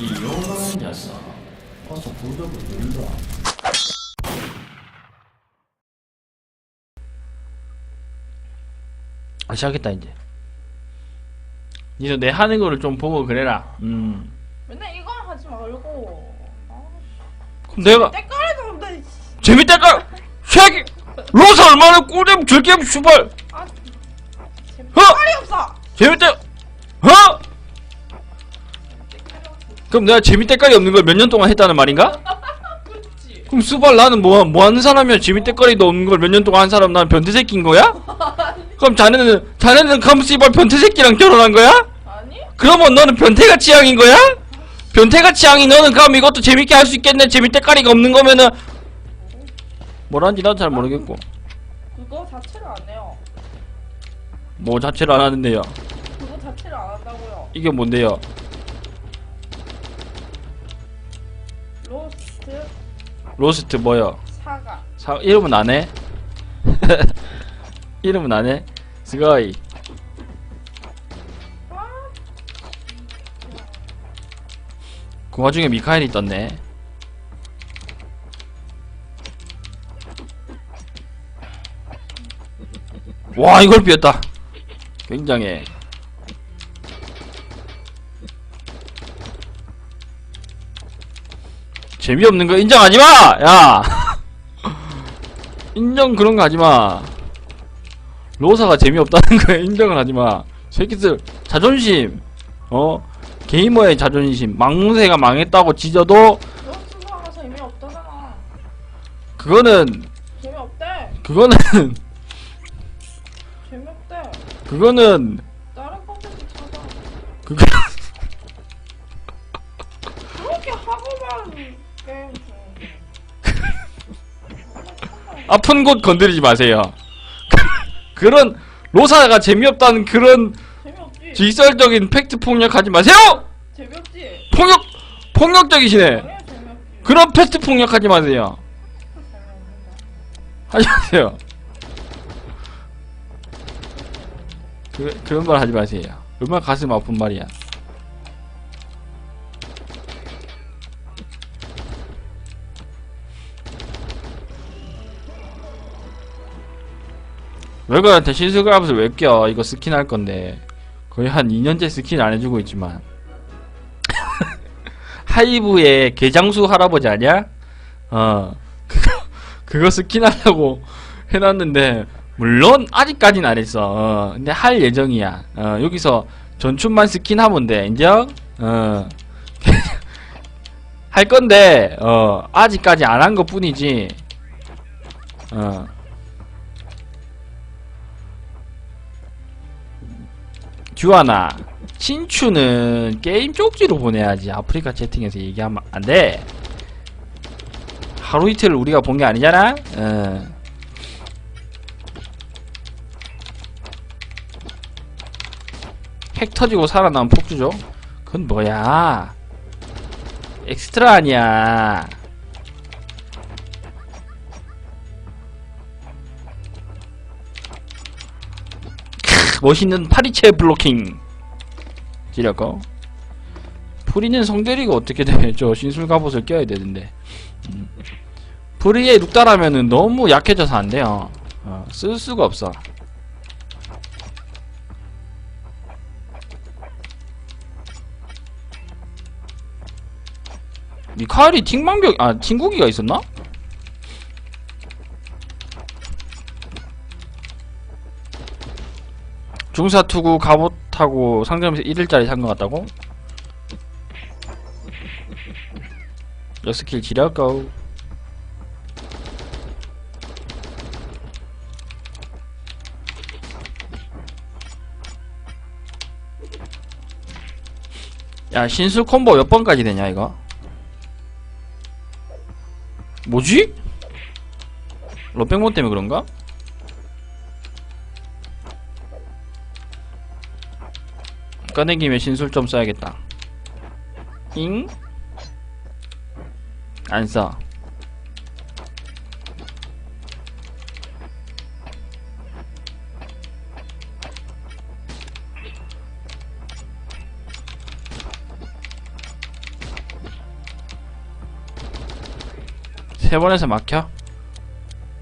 이 요가는 녀석 어서 부적을 눌러 아, 시작했다 이제 니도 내 하는 거를 좀 보고 그래라 음 맨날 이거 하지 말고. 아, 그럼 내가 때깔이. 이씨. 재밌다까 쉐기 로사 얼마나 꿀잼 즐겜 슈발 아, 재밌- 어? 때깔이 없어. 재밌다 어? 때깔이. 그럼 내가 재밌대까리 없는 걸 몇 년 동안 했다는 말인가? 그렇지. 그럼 수발 나는 뭐, 뭐 하는 사람이야 재밌대까리도 없는 걸 몇 년 동안 한 사람 난 변태새끼인 거야? 그럼 자네는 자네는 씨발 변태새끼랑 결혼한 거야? 아니? 그러면 너는 변태가 취향인 거야? 변태가 취향이 너는 그럼 이것도 재밌게 할 수 있겠네 재밌대까리가 없는 거면은 뭐라는지 나도 잘 모르겠고 그거 자체를 안 해요. 뭐 자체를 안 하는데요 그거 자체를 안 한다고요. 이게 뭔데요 로스트 뭐요 사과. 사, 이름은 안 해? 이름은 안 해? 스가이 아, 그 와중에 미카엘이 떴네 와 이걸 비었다 굉장해 재미없는 거 인정하지 마! 야! 인정 그런 거 하지 마. 로사가 재미없다는 거에 인정을 하지 마. 새끼들 자존심, 어? 게이머의 자존심, 망세가 망했다고 지져도 로스트 사과 재미없다잖아. 그거는 재미없대. 그거는 재미없대. 그거는 다른 컨텐츠 찾아. 그거 아픈 곳 건드리지 마세요. 그런 로사가 재미없다는 그런 재미없지. 직설적인 팩트 폭력하지 마세요. 재미없지. 폭력 폭력적이시네. 재미없지. 그런 팩트 폭력하지 마세요. 하지 마세요. 그, 그런 말 하지 마세요. 얼마나 가슴 아픈 말이야. 외가한테 신수갑을 왜 껴? 이거 스킨 할 건데. 거의 한 2년째 스킨 안 해주고 있지만. 하이브의 개장수 할아버지 아니야? 어. 그거, 그거 스킨 하려고 해놨는데, 물론, 아직까진 안 했어. 어, 근데 할 예정이야. 어, 여기서 전춘만 스킨 하면 돼. 인정? 어. 할 건데, 어, 아직까지 안 한 것 뿐이지. 어. 주하나, 친추는 게임 쪽지로 보내야지. 아프리카 채팅에서 얘기하면 안 돼. 하루 이틀 우리가 본 게 아니잖아? 어. 핵 터지고 살아남은 폭주죠? 그건 뭐야? 엑스트라 아니야. 멋있는 파리채 블로킹. 지렸고. 프리는 성대리가 어떻게 돼? 저 신술 갑옷을 껴야 되는데. 음. 프리에 룩다라면은 너무 약해져서 안 돼요. 어, 쓸 수가 없어. 미카엘이 팅망벽 아 팅구기가 있었나? 중사 투구 갑옷하고 상점에서 1일짜리 산 것 같다고? 여스킬 지려고 야 신수 콤보 몇 번까지 되냐 이거? 뭐지? 러백몬 때문에 그런가? 꺼낸 김에 신술 좀 써야겠다 잉? 안써 세 번에서 막혀?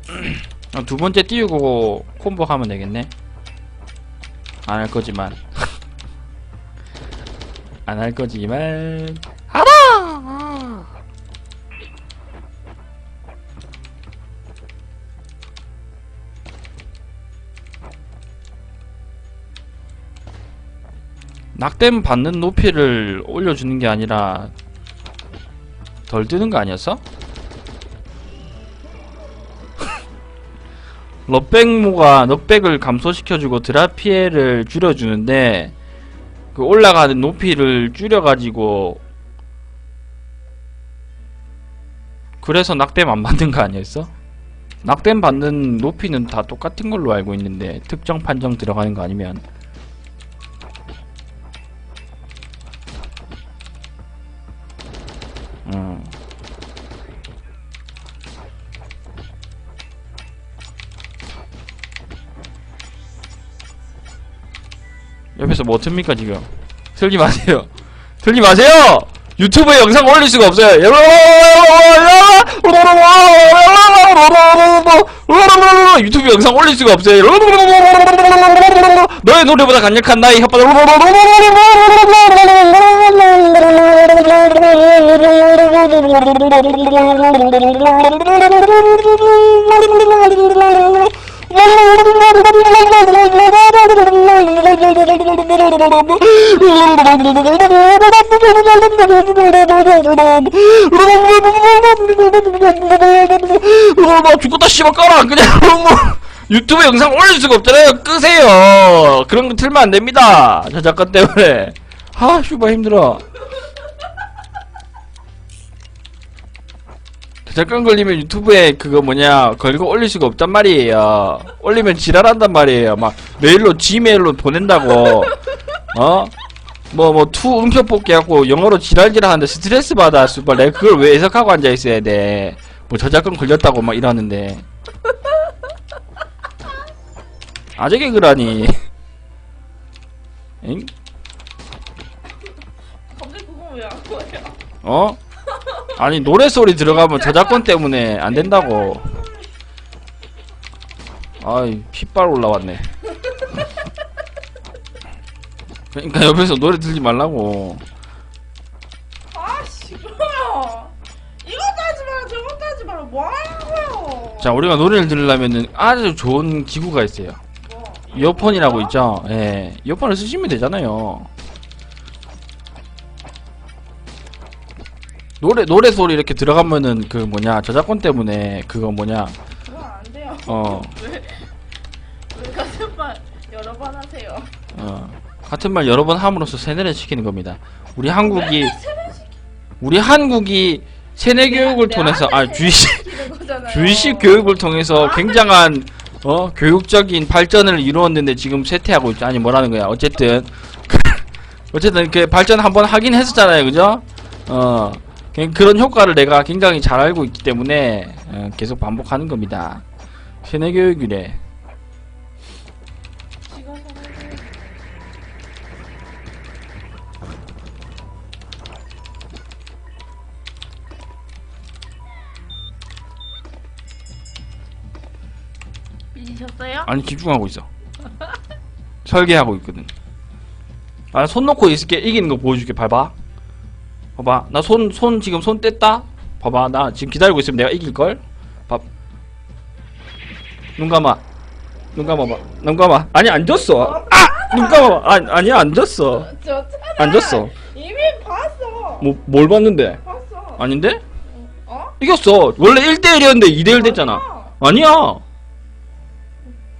어, 두 번째 띄우고 콤보 하면 되겠네 안 할 거지만 안 할 거지만. 하라! 낙댐 받는 높이를 올려주는 게 아니라 덜 뜨는 거 아니었어? 럭백모가 넉백을 감소시켜주고 드랍 피해를 줄여주는데 그 올라가는 높이를 줄여가지고 그래서 낙댐 안 받는 거 아니었어? 낙댐 받는 높이는 다 똑같은 걸로 알고 있는데 특정 판정 들어가는 거 아니면 옆에서 뭐 틉니까 지금? 틀지 마세요. 틀지 마세요! 유튜브에 영상 올릴 수가 없어요. 유튜브 영상 올릴 수가 없어요. 너의 노래보다 강력한 나의 나 죽었다 씨발. 꺼라. 그냥 뭐 유튜브 영상 올릴 수가 없잖아요. 끄세요. 그런 거 틀면 안 됩니다. 저작권 때문에. 아 슈발 힘들어 저작권 걸리면 유튜브에 그거 뭐냐 걸고 올릴 수가 없단 말이에요. 올리면 지랄한단 말이에요. 막 메일로 지메일로 보낸다고. 어? 뭐 뭐 투 음표 뽑기 하고 영어로 지랄지랄 하는데 스트레스 받아. 수발 내가 그걸 왜 해석하고 앉아 있어야 돼? 뭐 저작권 걸렸다고 막 이러는데. 아재 개그라니. 엥? 어? 아니 노래소리 들어가면 저작권 때문에 안 된다고. 아이 핏발 올라왔네. 그러니까 옆에서 노래 들지 말라고. 아 시끄러워. 이것도 하지 마라 저것도 하지 마라 뭐 하는 거예요? 자 우리가 노래를 들으려면은 아주 좋은 기구가 있어요. 뭐? 이어폰이라고 있죠? 예. 이어폰을 쓰시면 되잖아요 노래 노래 소리 이렇게 들어가면은 그 뭐냐 저작권 때문에 그거 뭐냐 그건 안 돼요. 어 왜? 왜 같은 말 여러 번 하세요? 어, 같은 말 여러 번 함으로써 세뇌를 시키는 겁니다. 우리 한국이 우리 한국이 세뇌 교육을 통해서 아 주의식 시키는 거잖아요. 주의식 교육을 통해서 굉장한 어 교육적인 발전을 이루었는데 지금 쇠퇴하고 있죠. 아니 뭐라는 거야. 어쨌든 어쨌든 그 발전 한번 하긴 했었잖아요, 그죠? 어 그- 그런 효과를 내가 굉장히 잘 알고 있기 때문에 어, 계속 반복하는 겁니다. 세뇌 교육이래. 지가 전화를 삐지셨어요? 아니 집중하고 있어. 설계하고 있거든. 아 손 놓고 있을게 이기는 거 보여줄게. 봐봐. 봐봐. 나손손 지금 손 뗐다. 봐봐. 나 지금 기다리고 있으면 내가 이길 걸. 봐. 눈 감아. 눈 감아봐. 눈 감아. 아니 안 졌어. 아! 눈 감아봐. 아니 아니야 안 졌어. 저안 졌어. 이미 봤어. 뭐 뭘 봤는데? 봤어. 아닌데? 어? 이겼어. 원래 1대1이었는데 2대1 됐잖아. 아니야.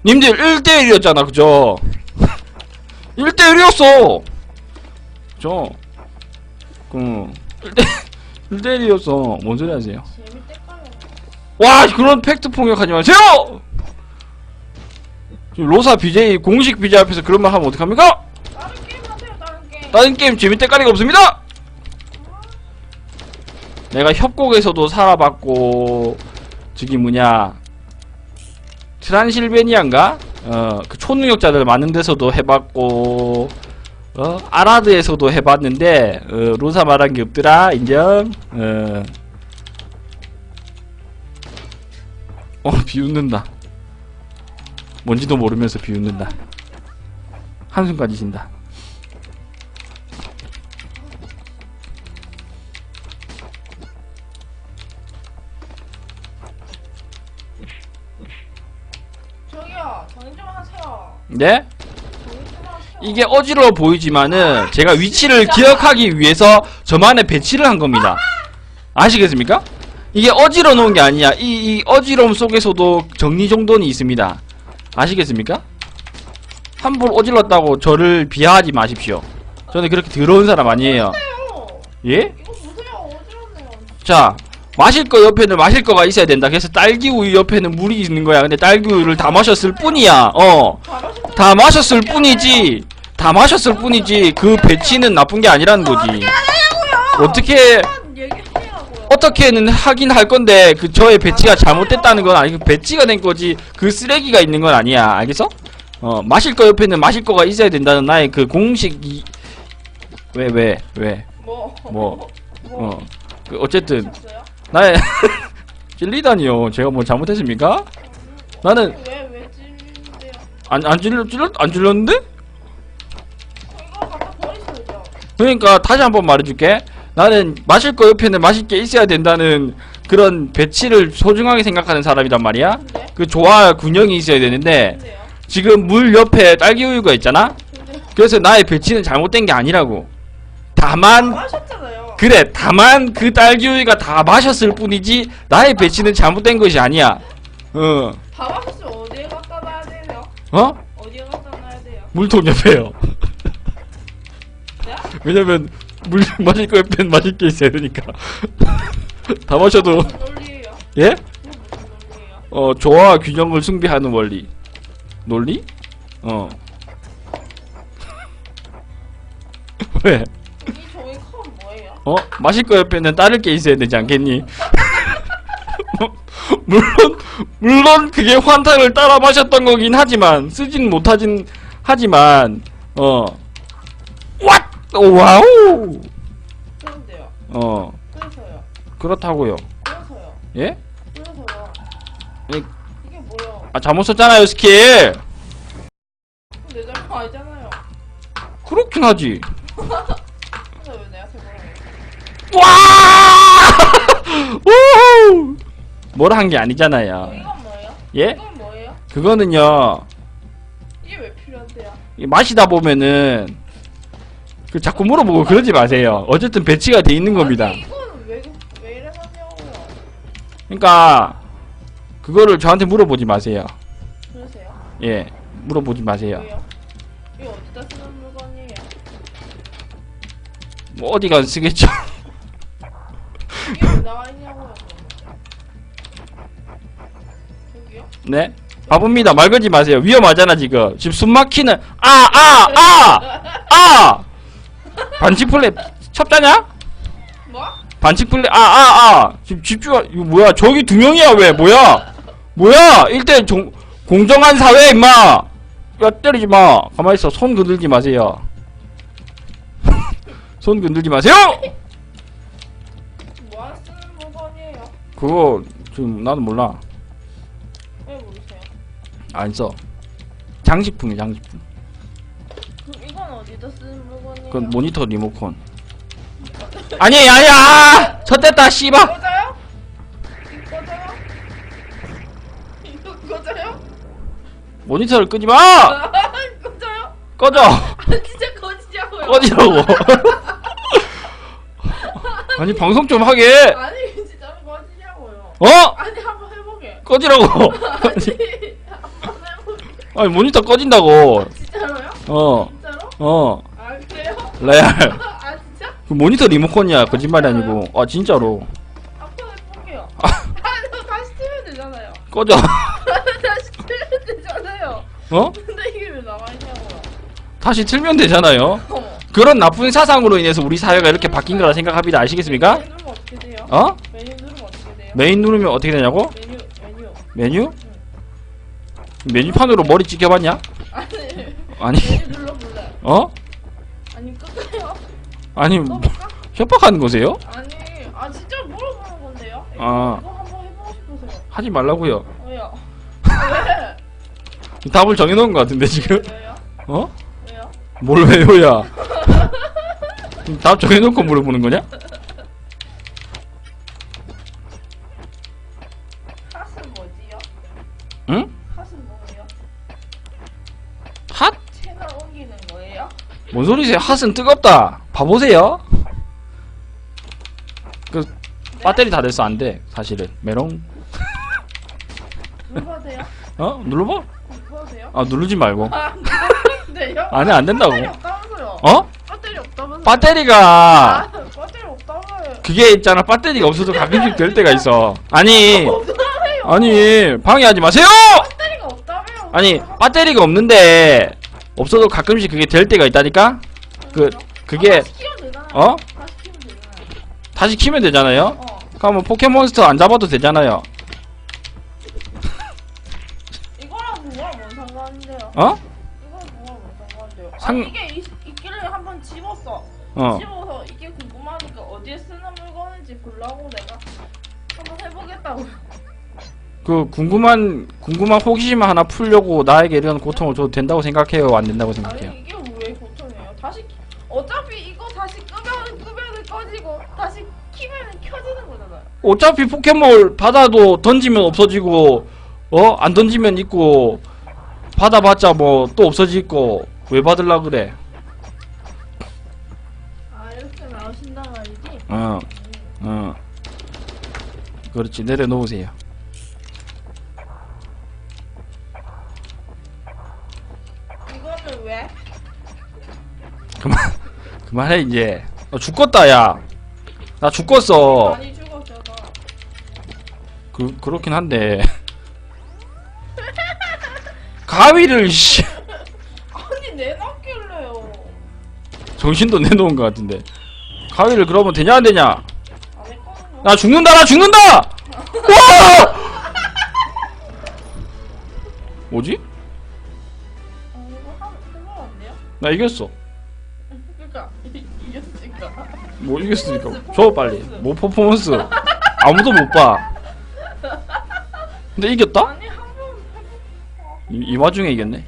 님들 1대1이었잖아, 그죠? 1대1이었어! 그죠? 그, 1대, 1대1이었어. 뭔 소리 하세요? 와, 그런 팩트 폭력하지 마세요! 지금 로사 BJ, 공식 BJ 앞에서 그런 말 하면 어떡합니까? 다른 게임 재밌대 까리가 없습니다! 내가 협곡에서도 살아봤고, 저기 뭐냐, 트란실베니아인가? 어, 그 초능력자들 많은 데서도 해봤고, 어, 아라드에서도 해봤는데, 어, 로사 말한 게 없더라, 인정? 어. 어 비웃는다 뭔지도 모르면서 비웃는다 한숨까지 쉰다 저기요 정리 좀 하세요 네? 이게 어지러워 보이지만은 제가 위치를 기억하기 위해서 저만의 배치를 한 겁니다. 아시겠습니까? 이게 어지러 놓은 게 아니야. 이, 이 어지러움 속에서도 정리 정돈이 있습니다. 아시겠습니까? 함부로 어질렀다고 저를 비하하지 마십시오. 저는 그렇게 더러운 사람 아니에요. 예? 자, 마실 거 옆에는 마실 거가 있어야 된다. 그래서 딸기 우유 옆에는 물이 있는 거야. 근데 딸기 우유를 다 마셨을 뿐이야. 어. 다 마셨을 뿐이지. 다 마셨을 뿐이지. 그 배치는 나쁜 게 아니라는 거지. 어떻게 어떻게는 하긴 할 건데 그 저의 배치가 잘못됐다는 건 아니고 배치가 된 거지. 그 쓰레기가 있는 건 아니야. 알겠어? 어 마실 거 옆에는 마실 거가 있어야 된다는 나의 그 공식이 왜 왜 왜? 뭐? 뭐? 뭐? 어. 그 어쨌든? 나의 찔리다니요. 제가 뭐 잘못했습니까? 나는 찔린데요? 안안 찔러 찔러 안 찔렀는데? 그러니까 다시 한번 말해줄게. 나는 마실 거 옆에는 마실 게 있어야 된다는 그런 배치를 소중하게 생각하는 사람이란 말이야. 근데? 그 조화 균형이 있어야 되는데 근데요? 지금 물 옆에 딸기 우유가 있잖아. 근데 그래서 나의 배치는 잘못된 게 아니라고. 다 다만 마셨잖아요 그래 다만 그 딸기 우유가 다 마셨을 뿐이지 나의 배치는 잘못된 것이 아니야. 어 다 마셨으면 어디에 갖다 놔야 돼요? 어? 어디에 갖다 놔야 돼요? 물통 옆에요. 네? 왜냐면 물 마실 거 옆엔 마실 게 있어야 되니까. 다 마셔도 논리예요? 예? 논리예요? 어 조화 균형을 숭배하는 원리 논리? 어 왜? 어? 마실 거 옆에는 따를 게 있어야 되지 않겠니? 물론 물론 그게 환타를 따라 마셨던 거긴 하지만 쓰진 못하진 하지만 어 왓! 오, 와우! 그런데요 어 그래서요 그렇다고요 그래서요 예? 그래서요 이- 이게 뭐야 아 잘못 썼잖아요 스킬 내 잘못 아니잖아요 그렇긴 하지 근데 왜 내가 세번을 와! 우후! 뭐라 한게 아니잖아요. 이건 뭐예요? 예? 이건 뭐예요? 그거는요. 이게 왜 필요한데요? 이 마시다 보면은 그 자꾸 물어보고 그러지 마세요. 어쨌든 배치가 돼 있는 겁니다. 아니 이거는 왜, 왜 이래 놨냐고요 그러니까 그거를 저한테 물어보지 마세요. 그러세요? 예. 물어보지 마세요. 왜요? 이거 어디다 쓰는 물건이에요? 뭐 어디 가서 쓰겠죠. 이게 왜 나와 있냐고요 여기요? 네. 바쁩니다. 말 걸지 마세요. 위험하잖아 지금. 지금 숨 막히는 아 아 아 아, 반칙 플레이 첩자냐? 뭐? 반칙 플레이 아아 아. 지금 집중 이거 뭐야? 저기 두 명이야 왜? 뭐야? 뭐야? 일대 종 공정한 사회 임마. 야 때리지 마. 가만히 있어. 손 건들지 마세요. 손 건들지 마세요! 물건이에요? 그거 지금 나도 몰라. 왜 모르세요? 안 써. 장식품이 장식품 어디다 쓰는 물건이에요? 그건 모니터 리모컨 아니 아니야 쳤댔다 씨발 꺼져요? 이거 꺼져요? 이거 꺼져요? 모니터를 끄지 마 꺼져요? 꺼져 아 진짜 꺼지냐고요? 꺼지라고 아니 방송 좀 하게 아니 진짜로 꺼지냐고요? 어 아니 한번 해보게 꺼지라고 아니 한번 해보게 아니 모니터 꺼진다고 진짜로요? 어? 어, 아 그래요? 레알 아 진짜? 그 모니터 리모컨이야. 거짓말이 아니고. 아 진짜로. 한번 해볼게요. 아니 다시 틀면 되잖아요. 꺼져. 다시 틀면 되잖아요. 어? 근데 이게 왜 나와 있냐고요. 다시 틀면 되잖아요. 어머. 그런 나쁜 사상으로 인해서 우리 사회가 이렇게 바뀐 거라 생각합니다. 아시겠습니까? 메뉴 누르면 어떻게 돼요? 어? 메뉴 누르면 어떻게 돼요? 메인 누르면 어떻게 되냐고? 메뉴 메뉴. 메뉴? 메뉴판으로 머리 찍혀봤냐? 아니 아니 눌러볼래 어 아니 끄세요 아니 뭐? 협박하는 거세요 아니 아 진짜 물어보는 건데요? 이거, 아. 이거 한번 해보고 싶으세요 하지 말라고요 왜요? 왜? 답을 정해놓은 것 같은데 지금 왜요? 어? 왜요? 뭘 왜요야 답 정해놓고 물어보는 거냐? 뭔 소리세요? 핫은 뜨겁다 봐보세요 그 배터리 다 됐어 안 돼 사실은 메롱 눌러도 돼요? 어? 눌러봐? 눌러도 돼요? 아 누르지 말고 아, 안돼요? 아니 안 된다고 배터리 없다면서요? 어? 배터리 없다면서요? 배터리가 아, 배터리. 그게 있잖아 배터리가 없어도 가끔씩 될 때가 있어 아니 없다며요. 아니 방해하지 마세요 배터리가 없다며요. 아니 배터리가 없는데 없어도 가끔씩 그게 될 때가 있다니까 그 그게 되잖아요. 어? 다시 되잖아요. 키면 되잖아요 어. 그러면 포켓몬스터 안 잡아도 되잖아요 이거랑 그거랑 뭔 상관인데요? 어? 이거랑 그거랑 뭔 상관인데요? 상- 아니 이게 이, 있기를 한번 집었어. 어 집어서 이게 궁금하니까 어디에 쓰는 물건인지 보려고 내가 한번 해보겠다고. 그 궁금한 궁금한 호기심 하나 풀려고 나에게 이런 고통을 줘도 된다고 생각해요 안 된다고 생각해요 아니 이게 왜 고통이에요? 다시 키- 어차피 이거 다시 끄면 끄면은 꺼지고 다시 키면은 켜지는 거잖아요. 어차피 포켓몬 받아도 던지면 없어지고 어 안 던지면 있고 받아봤자 뭐 또 없어지고 왜 받을라 그래 아 이렇게 나오신단 말이지? 어 어. 그렇지 내려놓으세요 그만 그만해 이제. 너 죽겠다 야나 죽겠어. 많이 죽었어서 그 그렇긴 한데. 가위를 씨. 아니 내놨길래요. 정신도 내놓은 것 같은데. 가위를 그러면 되냐 안 되냐? 안 했거든요 나 죽는다 나 죽는다! 와! 뭐지? 이거 안 돼요? 나 이겼어 그니까 이겼으니까 뭐 이겼으니까. 줘 빨리. 뭐 퍼포먼스. 아무도 못봐. 근데 이겼다? 아니 한번 이, 이 와중에 이겼네